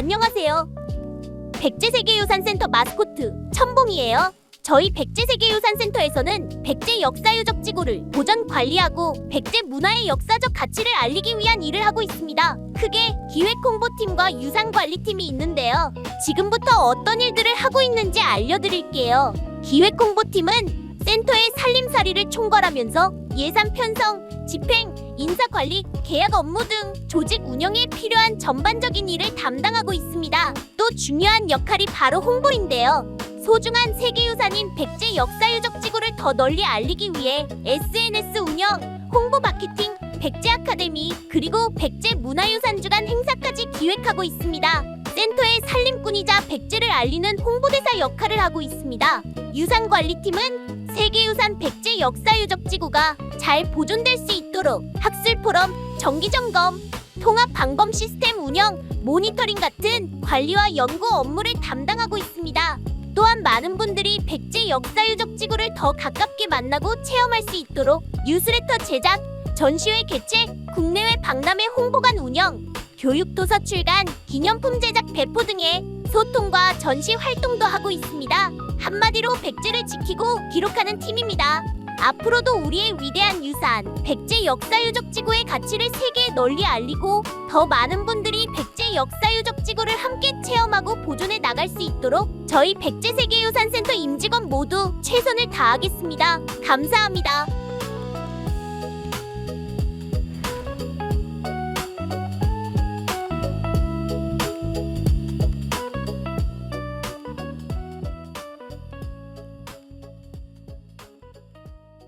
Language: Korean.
안녕하세요. 백제세계유산센터 마스코트 천봉이에요. 저희 백제세계유산센터에서는 백제 역사유적 지구를 보전 관리하고 백제 문화의 역사적 가치를 알리기 위한 일을 하고 있습니다. 크게 기획 홍보팀과 유산 관리팀이 있는데요. 지금부터 어떤 일들을 하고 있는지 알려드릴게요. 기획 홍보팀은 센터의 살림살이를 총괄하면서 예산 편성, 집행, 인사 관리, 계약 업무 등 조직 운영에 필요한 전반적인 일을 담당하고 있습니다. 또 중요한 역할이 바로 홍보인데요. 소중한 세계유산인 백제 역사유적 지구를 더 널리 알리기 위해 SNS 운영, 홍보 마케팅, 백제 아카데미, 그리고 백제 문화유산 주간 행사까지 기획하고 있습니다. 살림꾼이자 백제를 알리는 홍보대사 역할을 하고 있습니다. 유산관리팀은 세계유산 백제 역사유적 지구가 잘 보존될 수 있도록 학술 포럼, 정기 점검, 통합 방범 시스템 운영, 모니터링 같은 관리와 연구 업무를 담당하고 있습니다. 또한 많은 분들이 백제 역사유적 지구를 더 가깝게 만나고 체험할 수 있도록 뉴스레터 제작, 전시회 개최, 국내외 박람회 홍보관 운영, 교육 도서 출간, 기념품 제작 배포 등의 소통과 전시 활동도 하고 있습니다. 한마디로 백제를 지키고 기록하는 팀입니다. 앞으로도 우리의 위대한 유산, 백제 역사유적 지구의 가치를 세계에 널리 알리고 더 많은 분들이 백제 역사유적 지구를 함께 체험하고 보존해 나갈 수 있도록 저희 백제세계유산센터 임직원 모두 최선을 다하겠습니다. 감사합니다.